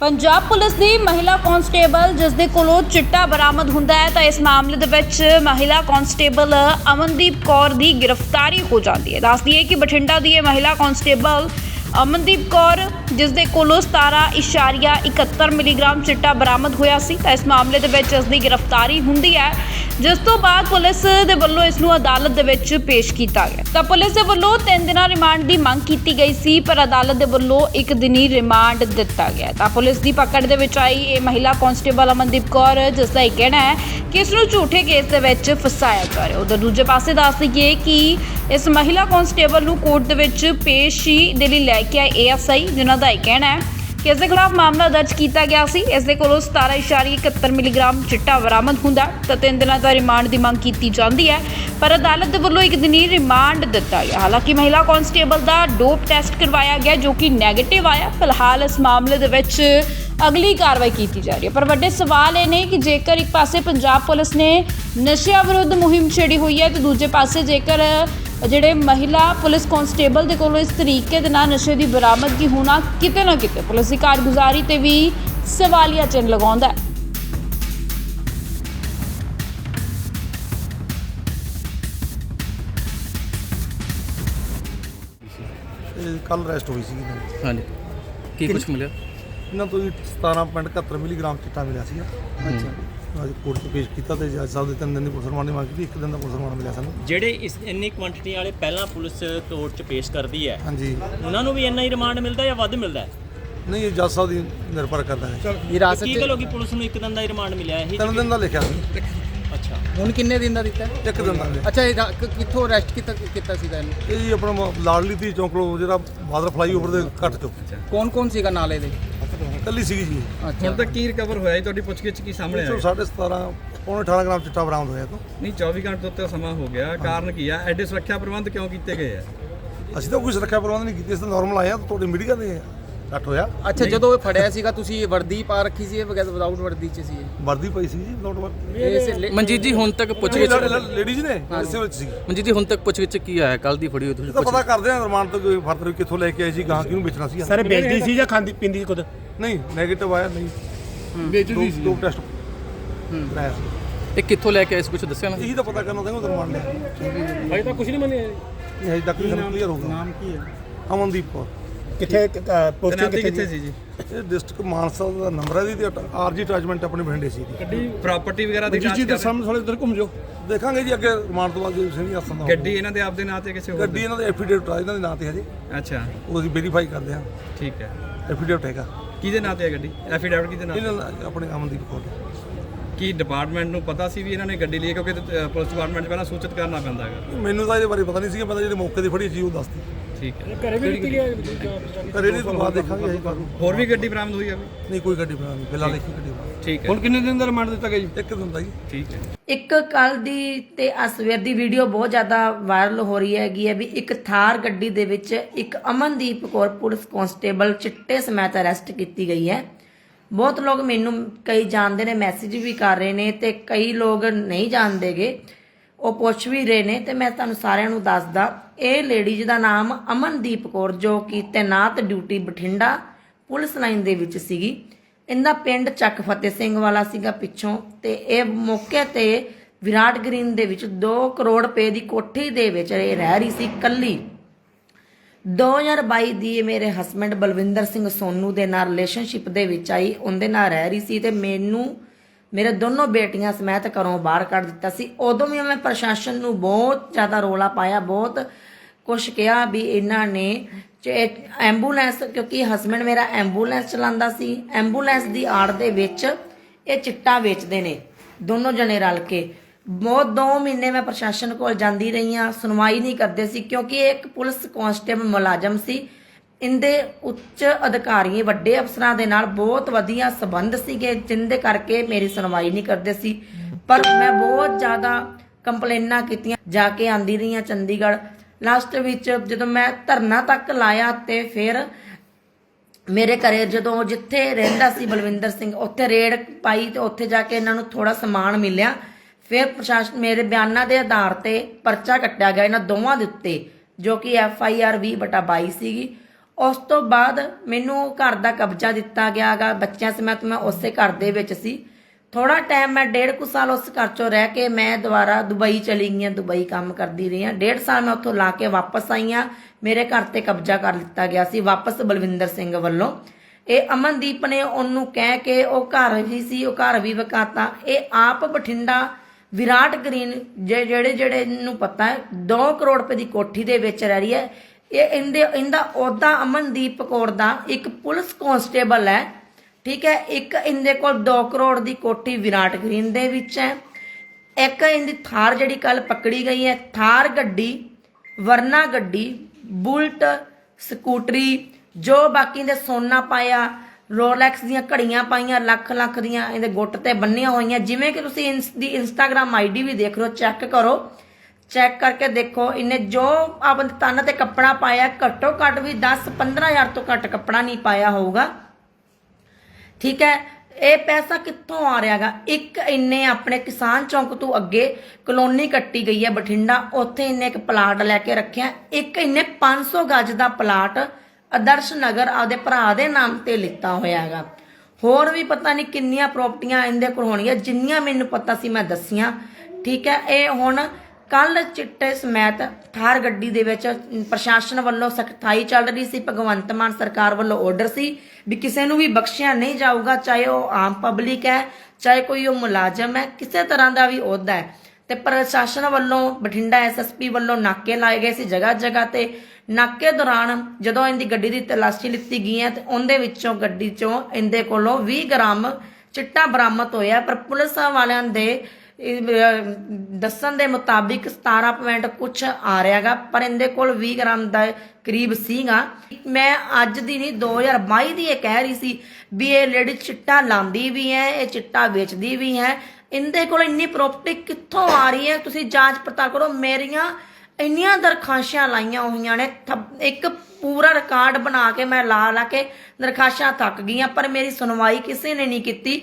Punjab police ਦੀ ਮਹਿਲਾ constable, ਜਿਸ ਦੇ ਕੋਲੋਂ ਚਿੱਟਾ ਬਰਾਮਦ ਹੁੰਦਾ ਹੈ, ਤਾਂ ਇਸ ਮਾਮਲੇ ਦੇ ਵਿੱਚ ਮਹਿਲਾ ਕਾਂਸਟੇਬਲ ਅਮਨਦੀਪ ਕੌਰ ਦੀ ਗ੍ਰਿਫਤਾਰੀ ਹੋ ਜਾਂਦੀ ਹੈ। ਦੱਸਦੀ ਹੈ ਕਿ ਬਠਿੰਡਾ ਦੀ ਇਹ ਮਹਿਲਾ ਕਾਂਸਟੇਬਲ ਅਮਨਦੀਪ ਕੌਰ, ਜਿਸ ਦੇ ਕੋਲੋਂ 17.71 ਮਿਲੀਗ੍ਰਾਮ ਚਿੱਟਾ ਬਰਾਮਦ ਹੋਇਆ ਸੀ, ਤਾਂ ਇਸ ਮਾਮਲੇ ਦੇ ਵਿੱਚ ਇਸ ਦੀ ਗ੍ਰਿਫਤਾਰੀ ਹੁੰਦੀ ਹੈ। ਜਿਸ ਤੋਂ ਬਾਅਦ ਪੁਲਿਸ ਦੇ ਵੱਲੋਂ ਇਸ ਨੂੰ ਅਦਾਲਤ ਦੇ ਵਿੱਚ ਪੇਸ਼ ਕੀਤਾ ਗਿਆ। ਤਾਂ ਪੁਲਿਸ ਦੇ ਵੱਲੋਂ 3 ਦਿਨਾਂ ਰਿਮਾਂਡ ਦੀ ਮੰਗ ਕੀਤੀ ਗਈ ਸੀ, ਪਰ ਅਦਾਲਤ ਦੇ ਵੱਲੋਂ ਇੱਕ ਦਿਨੀ ਰਿਮਾਂਡ ਦਿੱਤਾ ਗਿਆ। ਤਾਂ ਪੁਲਿਸ ਦੀ ਪਕੜ ਦੇ ਵਿੱਚ ਆਈ ਇਹ ਮਹਿਲਾ ਕਾਂਸਟੇਬਲ ਅਮਨਦੀਪ ਕੌਰ, ਜਿਸ ਦਾ ਇਹ ਕਹਿਣਾ ਹੈ ਕਿ ਇਸ ਨੂੰ ਝੂਠੇ ਕੇਸ ਦੇ ਵਿੱਚ ਫਸਾਇਆ ਜਾ ਰਿਹਾ। ਉਧਰ ਦੂਜੇ ਪਾਸੇ ਦੱਸ ਦਈਏ ਕਿ ਇਸ ਮਹਿਲਾ ਕਾਂਸਟੇਬਲ ਨੂੰ ਕੋਰਟ ਦੇ ਵਿੱਚ ਪੇਸ਼ੀ ਦੇ ਲਈ ਲੈ ਕੇ ਆਏ ਏਐਸਆਈ ਜਿਨ੍ਹਾਂ ਦਾ ਇਹ ਕਹਿਣਾ ਹੈ ਕਿ ਇਸ ਦੇ ਖਿਲਾਫ ਮਾਮਲਾ ਦਰਜ ਕੀਤਾ ਗਿਆ ਸੀ। ਇਸ ਦੇ ਕੋਲੋਂ 17.71 ਮਿਲੀਗ੍ਰਾਮ ਚਿੱਟਾ ਬਰਾਮਦ ਹੁੰਦਾ ਤਾਂ ਤਿੰਨ ਦਿਨਾਂ ਦਾ ਰਿਮਾਂਡ ਦੀ ਮੰਗ ਕੀਤੀ ਜਾਂਦੀ ਹੈ। ਪਰ ਅਦਾਲਤ ਦੇ ਵੱਲੋਂ ਇੱਕ ਦਿਨੀ ਰਿਮਾਂਡ ਦਿੱਤਾ ਗਿਆ। ਹਾਲਾਂਕਿ ਮਹਿਲਾ ਕਾਂਸਟੇਬਲ ਦਾ ਡੋਪ ਟੈਸਟ ਕਰਵਾਇਆ ਗਿਆ ਜੋ ਕਿ ਨੈਗੇਟਿਵ ਆਇਆ। ਫਿਲਹਾਲ ਇਸ ਮਾਮਲੇ ਦੇ ਵਿੱਚ ਅਗਲੀ ਕਾਰਵਾਈ ਕੀਤੀ ਜਾ ਰਹੀ ਹੈ। ਪਰ ਵੱਡੇ ਸਵਾਲ ਇਹ ਨੇ ਕਿ ਜੇਕਰ ਇੱਕ ਪਾਸੇ ਪੰਜਾਬ ਪੁਲਿਸ ਨੇ ਨਸ਼ਿਆਂ ਵਿਰੁੱਧ ਮੁਹਿੰਮ ਛੇੜੀ ਹੋਈ ਹੈ ਤੇ ਦੂਜੇ ਪਾਸੇ ਜੇਕਰ ਜਿਹੜੇ ਮਹਿਲਾ ਪੁਲਿਸ ਕਾਂਸਟੇਬਲ ਦੇ ਕੋਲੋਂ ਇਸ ਤਰੀਕੇ ਦੇ ਨਾਲ ਨਸ਼ੇ ਦੀ ਬਰਾਮਦਗੀ ਹੋਣਾ ਕਿਤੇ ਨਾ ਕਿਤੇ ਪੁਲਿਸ ਦੀ ਕਾਰਗੁਜ਼ਾਰੀ ਤੇ ਵੀ ਸਵਾਲੀਆ ਚਿੰਨ੍ਹ ਲਗਾਉਂਦਾ ਹੈ। ਇਹ ਕੱਲ ਰੈਸਟ ਹੋਈ ਸੀ ਇਹਨਾਂ। ਹਾਂਜੀ। ਕੀ ਕੁਝ ਮਿਲਿਆ? ਇਹਨਾਂ ਤੋਂ ਜੀ 17.71 ਮਿਲੀਗ੍ਰਾਮ ਚਿੱਟਾ ਮਿਲਿਆ ਸੀਗਾ। ਅੱਛਾ ਅੱਜ ਕੋਰਟ 'ਚ ਪੇਸ਼ ਕੀਤਾ ਤੇ ਜੱਜ ਸਾਹਿਬ ਦੇ ਤਿੰਨ ਦਿਨ ਦੀ ਪੁਲਿਸ ਰਿਮਾਂਡ ਦੀ ਮੰਗ ਕੀਤੀ ਇੱਕ ਦਿਨ ਦਾ ਪੁਲਿਸ ਰਿਮਾਂਡ ਮਿਲਿਆ ਸਾਨੂੰ। ਜਿਹੜੇ ਇਸ ਇੰਨੀ ਕੁਆਂਟੀਟੀ ਵਾਲੇ ਪਹਿਲਾਂ ਪੁਲਿਸ ਕੋਰਟ 'ਚ ਪੇਸ਼ ਕਰਦੀ ਹੈ ਹਾਂਜੀ। ਉਹਨਾਂ ਨੂੰ ਵੀ ਇੰਨਾ ਹੀ ਰਿਮਾਂਡ ਮਿਲਦਾ ਜਾਂ ਵੱਧ ਮਿਲਦਾ ਹੈ? ਨਹੀਂ ਇਹ ਜੱਜ ਸਾਹਿਬ ਦੀ ਨਿਰਭਰ ਕਰਦਾ ਹੈ। ਵਿਰਾਸਤ ਕੀ ਗੱਲ ਹੋ ਗਈ ਪੁਲਿਸ ਨੂੰ ਇੱਕ ਦਿਨ ਦਾ ਹੀ ਰਿਮਾਂਡ ਮਿਲਿਆ ਇਹ ਤਿੰਨ ਦਿਨ ਦਾ ਲਿਖਿਆ। ਸੀ ਅੱਛਾ। ਹੁਣ ਕਿੰਨੇ ਦਿਨ ਦਾ ਦਿੱਤਾ? ਹੈ? ਇੱਕ ਦਿਨ ਦਾ ਮਿਲਿਆ। ਅੱਛਾ ਇਹ ਰਾ- ਕ- ਕਿੱਥੋਂ ਅਰੈਸਟ ਕੀਤਾ ਕੀਤਾ ਸੀਗਾ ਇਹਨੂੰ? ਇਹ ਜੀ ਆਪਣਾ ਮ- ਲਾਡਲੀ ਦੀ ਚੌਂਕ ਲੋ ਜਿਹੜਾ ਬਾਦਰ ਫਲਾਈਓਵਰ ਦੇ ਘੱਟ ਚੁੱਕ ਕੌਣ ਕੌਣ ਸੀਗਾ ਨਾਲੇ ਦੇ? ਕੱਲੀ ਸੀਗੀ ਜੀ। ਹੁਣ ਤੱਕ ਕੀ ਰਿਕਵਰ ਹੋਇਆ ਜੀ? ਤੁਹਾਡੀ ਪੁੱਛਗਿੱਛ ਕੀ ਸਾਹਮਣੇ ਆਇਆ? 17.5 ਪੌਣੇ 18 ਗ੍ਰਾਮ ਚਿੱਟਾ ਬਰਾਮਦ ਹੋਇਆ ਤੋਂ। ਨਹੀਂ 24 ਘੰਟੇ ਤੋਂ ਉੱਤੇ ਸਮਾਂ ਹੋ ਗਿਆ। ਕਾਰਨ ਕੀ ਆ? ਐਡੇ ਸੁਰੱਖਿਆ ਪ੍ਰਬੰਧ ਕਿਉਂ ਕੀਤੇ ਗਏ ਆ? ਅਸੀਂ ਤਾਂ ਕੋਈ ਸੁਰੱਖਿਆ ਪ੍ਰਬੰਧ ਨਹੀਂ ਕੀਤੇ ਅਸੀਂ ਤਾਂ ਨਾਰਮਲ ਆਏ ਆ ਤੁਹਾਡੇ ਮੀਡੀਆ ਦੇ ਘੱਟ ਹੋਇਆ। ਅੱਛਾ ਜਦੋਂ ਇਹ ਫੜਿਆ ਸੀਗਾ ਤੁਸੀਂ ਇਹ ਵਰਦੀ ਪਾ ਰੱਖੀ ਸੀ ਇਹ ਬਗੈਰ ਵਿਦਾਊਟ ਵਰਦੀ ਚ ਸੀ ਇਹ? ਵਰਦੀ ਪਈ ਸੀ ਜੀ ਨੋਟ ਵਰਦੀ ਮਨਜੀਤ ਜੀ ਹੁਣ ਤੱਕ ਪੁੱਛਗਿੱਛ ਲੇਡੀਜ਼ ਨੇ ਇਸੇ ਵਿੱਚ ਸੀ। ਮਨਜੀਤ ਜੀ ਹੁਣ ਤੱਕ ਪੁੱਛਗਿੱਛ ਕੀ ਆਇਆ? ਕੱਲ ਦੀ ਫੜੀ ਹੋਈ ਤੁਸੀਂ ਪੁੱਛ ਪਤਾ ਕਰਦੇ ਆ ਰਿਮਾਂਡ ਤੋਂ ਕੋਈ ਫਰਦਰ ਕਿੱਥੋਂ ਲੈ ਕੇ ਆਏ ਸੀ ਗਾਂ ਕਿਹਨੂੰ ਵੇਚਣਾ ਸੀ। ਸਰ ਵੇਚਦੀ ਸੀ ਜਾਂ ਖਾਂਦੀ ਪਿੰਦੀ ਸੀ ਖੁਦ? ਨਹੀਂ 네ਗੇਟਿਵ ਆਇਆ ਨਹੀਂ। ਵੇਚਦੀ ਸੀ। ਦੋ ਟੈਸਟ ਕਰਾਇਆ ਸੀ ਇਹ ਕਿੱਥੋਂ ਲੈ ਕੇ ਆਏ ਇਸ ਕੁਝ ਦੱਸਿਆ ਨਾ? ਇਹੀ ਤਾਂ ਪਤਾ ਕਰਨਾ ਤਾਂ ਰਿਮਾਂਡ ਲਿਆ। ਭਾਈ ਤਾਂ ਕੁਝ ਨਹੀਂ ਮੰਨਿਆ ਇਹ ਹਜੇ ਤੱਕ ਨਹੀਂ ਕਲੀਅਰ ਹੋਊਗਾ ਨਾਮ ਕੀ ਹੈ? ਅਮਨਦੀਪ ਕੌਰ। ਕਿੱਥੇ ਪੋਸਟਿੰਗ ਕਿੱਥੇ ਕਿੱਥੇ ਸੀ? ਸੀ ਜੀ? ਇਹ ਡਿਸਟ੍ਰਿਕਟ ਮਾਨਸਾ ਦਾ ਨੰਬਰ ਹੈ ਜੀ ਤੇ ਆਰਜੀ ਅਟੈਚਮੈਂਟ ਆਪਣੇ ਬਠਿੰਡੇ ਸੀ ਜੀ। ਪ੍ਰਾਪਰਟੀ ਵਗੈਰਾ ਦੀ ਜੀ ਜਾਂਚ ਜੀ ਦੇ ਕਰ ਸਾਹਮਣੇ ਥੋੜੇ ਇੱਧਰ ਘੁੰਮ ਜਾਓ। ਦੇਖਾਂਗੇ ਜੀ ਅੱਗੇ ਰਿਮਾਂਡ ਤੋਂ ਬਾਅਦ ਜੇ ਸਿੰਘ ਆਸਨ ਦਾ ਗੱਡੀ ਇਹਨਾਂ ਦੇ ਆਪਦੇ ਨਾਂ ਤੇ ਕਿਸੇ ਹੋਰ ਗੱਡੀ ਇਹਨਾਂ ਦੇ ਐਫੀਡੇਵਿਟ ਆ ਇਹਨਾਂ ਦੇ ਨਾਂ ਤੇ ਹਜੇ? ਅੱਛਾ। ਉਹ ਅਸੀਂ ਵੈਰੀਫਾਈ ਕਰਦੇ ਹਾਂ। ਠੀਕ ਹੈ। ਐਫੀਡੇਵਿਟ ਹੈਗਾ। ਕਿਹਦੇ ਨਾਂ ਤੇ ਹੈ ਗੱਡੀ? ਐਫੀਡੈਵਿਟ ਕਿਹਦੇ ਨਾਂ ਤੇ? ਇਹਨਾਂ ਦਾ ਆਪਣੇ ਅਮਨਦੀਪ ਦਾ। ਕੀ ਡਿਪਾਰਟਮੈਂਟ ਨੂੰ ਪਤਾ ਸੀ ਵੀ ਇਹਨਾਂ ਨੇ ਗੱਡੀ ਲਈ ਹੈ? ਕਿਉਂਕਿ ਪੁਲਿਸ ਡਿਪਾਰਟਮੈਂਟ ਪਹਿਲਾਂ ਸੂਚਿਤ ਕਰਨਾ ਪੈਂਦਾ ਹੈਗਾ। ਮੈਨੂੰ ਤਾਂ ਇਹਦੇ ਬਾਰੇ ਪਤਾ ਨਹੀਂ ਸੀਗਾ ਮੈਂ ਤਾਂ ਜਿਹੜੇ ਮੌਕੇ ਤੇ ਫੜੀ ਸੀ ਉਹ ਦੱਸਦੀ ਠੀਕ ਹੈ। ਘਰੇ ਵੀ ਨਿਕਲ ਗਿਆ ਘਰੇ ਤੋਂ ਬਾਅਦ ਦੇਖਾਂਗੇ ਅਸੀਂ ਕਰੂ ਹੋਰ ਵੀ ਗੱਡੀ ਬਰਾਮਦ ਹੋਈ ਹੈ ਵੀ? ਨਹੀਂ ਕੋਈ ਗੱਡੀ ਬਣਾ ਨਹੀਂ ਫਿਲਹਾਲ ਇੱਕ ਗੱਡੀ ਬਣਾ ਠੀਕ ਹੈ। ਹੁਣ ਕਿੰਨੇ ਦਿਨ ਦਾ ਰਿਮਾਂਡ ਦਿੱਤਾ ਗਿਆ ਜੀ? ਇੱਕ ਦਿਨ ਦਾ ਜੀ। ਠੀਕ ਹੈ। ਇੱਕ ਕੱਲ ਦੀ ਤੇ ਆ ਸਵੇਰ ਦੀ ਵੀਡੀਓ ਬਹੁਤ ਜ਼ਿਆਦਾ ਵਾਇਰਲ ਹੋ ਰਹੀ ਹੈਗੀ ਹੈ ਵੀ ਇੱਕ ਥਾਰ ਗੱਡੀ ਦੇ ਵਿੱਚ ਇੱਕ ਅਮਨਦੀਪ ਕੌਰ ਪੁਲਿਸ ਕਾਂਸਟੇਬਲ ਚਿੱਟੇ ਸਮੇਤ ਅਰੈਸਟ ਕੀਤੀ ਗਈ ਹੈ। ਬਹੁਤ ਲੋਕ ਮੈਨੂੰ ਕਈ ਜਾਣਦੇ ਨੇ ਮੈਸੇਜ ਵੀ ਕਰ ਰਹੇ ਨੇ ਤੇ ਕਈ ਲੋਕ ਨਹੀਂ ਜਾਣਦੇਗੇ। ਉਹ ਪੁੱਛ ਵੀ ਰਹੇ ਨੇ ਤੇ ਮੈਂ ਤੁਹਾਨੂੰ ਸਾਰਿਆਂ ਨੂੰ ਦੱਸਦਾ। ਇਹ ਲੇਡੀ ਦਾ ਨਾਮ ਅਮਨਦੀਪ ਕੌਰ, ਜੋ ਕਿ ਤੈਨਾਤ ਡਿਊਟੀ ਬਠਿੰਡਾ ਪੁਲਿਸ ਲਾਈਨ ਦੇ ਵਿੱਚ ਸੀਗੀ। ਇਹਦਾ ਪਿੰਡ ਚੱਕ ਫਤਿਹ ਸਿੰਘ ਵਾਲਾ ਸੀਗਾ ਪਿੱਛੋਂ ਤੇ ਇਹ ਮੌਕੇ ਤੇ ਵਿਰਾਟ ਗ੍ਰੀਨ ਦੇ ਵਿੱਚ 2 ਕਰੋੜ ਰੁਪਏ ਦੀ ਕੋਠੀ ਦੇ ਵਿੱਚ ਇਹ ਰਹਿ ਰਹੀ ਸੀ ਕੱਲੀ 2022 ਦੀ ਮੇਰੇ ਹਸਬੰਡ ਬਲਵਿੰਦਰ ਸਿੰਘ ਸੋਨੂ ਦੇ ਨਾਲ ਰਿਲੇਸ਼ਨਸ਼ਿਪ ਦੇ ਵਿੱਚ ਆਈ, ਉਹਦੇ ਨਾਲ ਰਹਿ ਰਹੀ ਸੀ ਤੇ ਮੈਨੂੰ, ਮੇਰੇ ਦੋਨੋਂ ਬੇਟੀਆਂ ਸਮੇਤ ਘਰੋਂ ਬਾਹਰ ਕੱਢ ਦਿੱਤਾ ਸੀ। ਉਦੋਂ ਵੀ ਮੈਂ ਪ੍ਰਸ਼ਾਸਨ ਨੂੰ ਬਹੁਤ ਜ਼ਿਆਦਾ ਰੋਲਾ ਪਾਇਆ, ਬਹੁਤ ਕੁਛ ਕਿਹਾ ਵੀ ਇਹਨਾਂ ਨੇ ਚ- ਐਂਬੂਲੈਂਸ, ਕਿਉਂਕਿ ਹਸਬੰਡ ਮੇਰਾ ਐਂਬੂਲੈਂਸ ਚਲਾਉਂਦਾ ਸੀ, ਐਂਬੂਲੈਂਸ ਦੀ ਆੜ ਦੇ ਵਿੱਚ ਇਹ ਚਿੱਟਾ ਵੇਚਦੇ ਨੇ, ਦੋਨੋਂ ਜਣੇ ਰਲ ਕੇ। ਬਹੁਤ 2 ਮਹੀਨੇ ਮੈਂ ਪ੍ਰਸ਼ਾਸਨ ਕੋਲ ਜਾਂਦੀ ਰਹੀ ਹਾਂ, ਸੁਣਵਾਈ ਨਹੀਂ ਕਰਦੇ ਸੀ, ਕਿਉਂਕਿ ਇਹ ਇੱਕ ਪੁਲਿਸ ਕਾਂਸਟੇਬਲ ਮੁਲਾਜ਼ਮ ਸੀ। ਇੰਦੇ ਉੱਚ ਅਧਿਕਾਰੀ, ਵੱਡੇ ਅਫਸਰਾਂ ਦੇ ਨਾਲ ਬਹੁਤ ਵਧੀਆ ਸਬੰਧ ਸੀਗੇ, ਜਿੰਦੇ ਕਰਕੇ ਮੇਰੀ ਸੁਣਵਾਈ ਨਹੀਂ ਕਰਦੇ ਸੀ। ਪਰ ਮੈਂ ਬਹੁਤ ਜ਼ਿਆਦਾ ਕੰਪਲੇਨਾਂ ਕੀਤੀਆਂ, ਜਾ ਕੇ ਆਂਦੀ ਰਹੀਆਂ ਹਾਂ ਚੰਡੀਗੜ੍ਹ। ਲਾਸਟ ਵਿੱਚ ਜਦੋਂ ਮੈਂ ਧਰਨਾ ਤੱਕ ਲਾਇਆ ਤੇ ਫਿਰ ਮੇਰੇ ਘਰੇ ਜਦੋਂ ਜਿੱਥੇ ਰਹਿੰਦਾ ਸੀ ਬਲਵਿੰਦਰ ਸਿੰਘ, ਉੱਥੇ ਰੇਡ ਪਾਈ ਤੇ ਉੱਥੇ ਜਾ ਕੇ ਇਹਨਾਂ ਨੂੰ ਥੋੜਾ ਸਮਾਨ ਮਿਲਿਆ। ਫਿਰ ਪ੍ਰਸ਼ਾਸਨ ਮੇਰੇ ਬਿਆਨਾਂ ਦੇ ਆਧਾਰ ਤੇ ਪਰਚਾ ਕੱਟਿਆ ਗਿਆ ਇਹਨਾਂ ਦੋਵਾਂ ਦੇ ਉੱਤੇ, ਜੋ ਕਿ ਐਫ ਆਈ ਆਰ 20/22 ਸੀਗੀ। ਉਸ ਤੋਂ ਬਾਅਦ ਮੈਨੂੰ ਘਰ ਦਾ ਕਬਜ਼ਾ ਦਿੱਤਾ ਗਿਆਗਾ। ਬੱਚਿਆਂ ਸਮੇਤ ਮੈਂ ਉਸੇ ਘਰ ਦੇ ਵਿੱਚ ਸੀ। ਥੋੜਾ ਟਾਈਮ ਮੈਂ ਡੇਢ ਕੁ ਸਾਲ ਉਸ ਘਰ ਚੋਂ ਰਹਿ ਕੇ ਮੈਂ ਦੁਬਾਰਾ ਦੁਬਈ ਚਲੀ ਗਈ ਹਾਂ, ਦੁਬਈ ਕੰਮ ਕਰਦੀ ਰਹੀ ਹਾਂ। ਡੇਢ ਸਾਲ ਮੈਂ ਉੱਥੋਂ ਲਾ ਕੇ ਵਾਪਸ ਆਈ ਹਾਂ। ਮੇਰੇ ਘਰ ਤੇ ਕਬਜ਼ਾ ਕਰ ਲਿੱਤਾ ਗਿਆ ਸੀ ਵਾਪਸ ਬਲਵਿੰਦਰ ਸਿੰਘ ਵੱਲੋਂ। ਇਹ ਅਮਨਦੀਪ ਨੇ ਉਹਨੂੰ ਕਹਿ ਕੇ ਉਹ ਘਰ ਵੀ ਸੀ, ਉਹ ਘਰ ਵੀ ਵਕਾਤਾ। ਇਹ ਆਪ ਬਠਿੰਡਾ ਵਿਰਾਟ ਗ੍ਰੀਨ ਜੇ- ਜਿਹੜੇ ਜਿਹੜੇ ਨੂੰ ਪਤਾ ਹੈ 2 ਕਰੋੜ ਰੁਪਏ ਦੀ ਕੋਠੀ ਦੇ ਵਿੱਚ ਰਹਿ ਰਹੀ ਹੈ। ਇਹ ਇਹਦੇ ਇਹਦਾ ਅਹੁਦਾ ਅਮਨਦੀਪ ਕੌਰ ਦਾ ਇੱਕ ਪੁਲਿਸ ਕਾਂਸਟੇਬਲ ਹੈ। ਠੀਕ ਹੈ, ਇੱਕ ਇਹਦੇ ਕੋਲ 2 ਕਰੋੜ ਦੀ ਕੋਠੀ ਵਿਰਾਟ ਗ੍ਰੀਨ ਦੇ ਵਿੱਚ ਹੈ। ਇੱਕ ਇਹਦੀ ਥਾਰ ਜਿਹੜੀ ਕੱਲ ਪਕੜੀ ਗਈ ਹੈ, ਥਾਰ ਗੱਡੀ, ਵਰਨਾ ਗੱਡੀ, ਬੁਲਟ, ਸਕੂਟਰੀ, ਜੋ ਬਾਕੀ ਦੇ ਸੋਨਾ ਪਾਇਆ, ਰੋਲੈਕਸ ਦੀਆਂ ਘੜੀਆਂ ਪਾਈਆਂ, ਲੱਖ ਲੱਖ ਦੀਆਂ ਇਹਦੇ ਗੁੱਟ ਤੇ ਬੰਨੀਆਂ ਹੋਈਆਂ। ਜਿਵੇਂ ਕਿ ਤੁਸੀਂ ਇੰਸ, ਦੀ ਇੰਸਟਾਗ੍ਰam ਆਈਡੀ ਵੀ ਦੇਖ ਲਓ ਹੋ, ਚੈੱਕ ਕਰੋ। ਚੈੱਕ ਕਰਕੇ ਦੇਖੋ, ਇਹਨੇ ਜੋ ਆਪਣੇ ਤਨ ਤੇ ਕੱਪੜਾ ਪਾਇਆ, ਘੱਟੋ ਘੱਟ ਵੀ 10 15000 ਤੋਂ ਘੱਟ ਕੱਪੜਾ ਨਹੀਂ ਪਾਇਆ ਹੋਊਗਾ। ਠੀਕ ਹੈ? ਇਹ ਪੈਸਾ ਕਿੱਥੋਂ ਆ ਰਿਹਾਗਾ? ਇੱਕ ਇੰਨੇ ਆਪਣੇ ਕਿਸਾਨ ਚੌਂਕ ਤੋਂ ਅੱਗੇ ਕਲੋਨੀ ਕੱਟੀ ਗਈ ਹੈ ਬਠਿੰਡਾ। ਉੱਥੇ ਇੰਨੇ ਇੱਕ ਪਲਾਟ ਲੈ ਕੇ ਰੱਖਿਆ। ਇੱਕ ਇਹਨੇ 500 ਗਜ ਦਾ ਪਲਾਟ ਆਦਰਸ਼ ਨਗਰ ਆਪਦੇ ਭਰਾ ਦੇ ਨਾਮ ਤੇ ਲਿੱਤਾ ਹੋਇਆ ਹੈਗਾ। ਹੋਰ ਵੀ ਪਤਾ ਨਹੀਂ ਕਿੰਨੀਆਂ ਪ੍ਰਾਪਰਟੀਆਂ ਇਹਦੇ ਕੋਲ ਹੋਣਗੀਆਂ ਜਿੰਨੀਆਂ ਮੈਨੂੰ ਪਤਾ ਸੀ ਮੈਂ ਦੱਸੀਆਂ। ਠੀਕ ਹੈ? ਇਹ ਹੁਣ ਕੱਲ ਚਿੱਟੇ ਸਮੇਤ ਥਾਰ ਗੱਡੀ ਦੇ ਵਿੱਚ ਪ੍ਰਸ਼ਾਸਨ ਵੱਲੋਂ ਸਖਤਾਈ ਚੱਲ ਰਹੀ ਸੀ, ਭਗਵੰਤ ਮਾਨ ਸਰਕਾਰ ਵੱਲੋਂ ਆਰਡਰ ਸੀ ਵੀ ਕਿਸੇ ਨੂੰ ਵੀ ਬਖਸ਼ਿਆ ਨਹੀਂ ਜਾਊਗਾ, ਚਾਹੇ ਉਹ ਆਮ ਪਬਲਿਕ ਹੈ, ਚਾਹੇ ਕੋਈ ਉਹ ਮੁਲਾਜ਼ਮ ਹੈ, ਕਿਸੇ ਤਰ੍ਹਾਂ ਦਾ ਵੀ ਅਹੁਦਾ ਹੈ। ਤੇ ਪ੍ਰਸ਼ਾਸਨ ਵੱਲੋਂ, ਬਠਿੰਡਾ ਐਸਐਸਪੀ ਵੱਲੋਂ ਨਾਕੇ ਲਾਏ ਗਏ ਸੀ ਜਗ੍ਹਾ ਜਗ੍ਹਾ ਤੇ। ਨਾਕੇ ਦੌਰਾਨ ਜਦੋਂ ਇਹਦੀ ਗੱਡੀ ਦੀ ਤਲਾਸ਼ੀ ਲਿੱਤੀ ਗਈ ਹੈ ਤੇ ਉਹਦੇ ਵਿੱਚੋਂ ਗੱਡੀ ਚੋਂ ਇਹਦੇ ਕੋਲੋਂ 20 ਗ੍ਰਾਮ ਚਿੱਟਾ ਬਰਾਮਦ ਹੋਇਆ, ਪਰ ਪੁਲਿਸ ਵਾਲਿਆਂ ਦੇ ਦੱਸਣ ਦੇ ਮੁਤਾਬਿਕ 17 ਪੁਆਇੰਟ ਕੁਛ ਆ ਰਿਹਾਗਾ, ਪਰ ਇਹਦੇ ਕੋਲ 20 ਗ੍ਰਾਮ ਦਾ ਕਰੀਬ ਸੀਗਾ। ਮੈਂ ਅੱਜ ਦੀ ਨਹੀਂ 2022 ਦੀ ਇਹ ਕਹਿ ਰਹੀ ਸੀ ਵੀ ਇਹ ਲੇਡੀ ਚਿੱਟਾ ਲਾਉਂਦੀ ਵੀ ਹੈ, ਇਹ ਚਿੱਟਾ ਵੇਚਦੀ ਵੀ ਹੈ। ਇਹਦੇ ਕੋਲ ਇੰਨੀ ਪ੍ਰਾਪਰਟੀ ਕਿੱਥੋਂ ਆ ਰਹੀ ਹੈ? ਤੁਸੀਂ ਜਾਂਚ ਪੜਤਾਲ ਕਰੋ, ਮੇਰੀਆਂ ਇੰਨੀਆਂ ਦਰਖਾਸ਼ਾਂ ਲਾਈਆਂ ਹੋਈਆਂ ਨੇ ਇੱਕ ਪੂਰਾ ਰਿਕਾਰਡ ਬਣਾ ਕੇ ਮੈਂ ਲਾ ਲਾ ਕੇ ਦਰਖਾਸ਼ਾਂ ਥੱਕ ਗਈਆਂ, ਪਰ ਮੇਰੀ ਸੁਣਵਾਈ ਕਿਸੇ ਨੇ ਨਹੀਂ ਕੀਤੀ।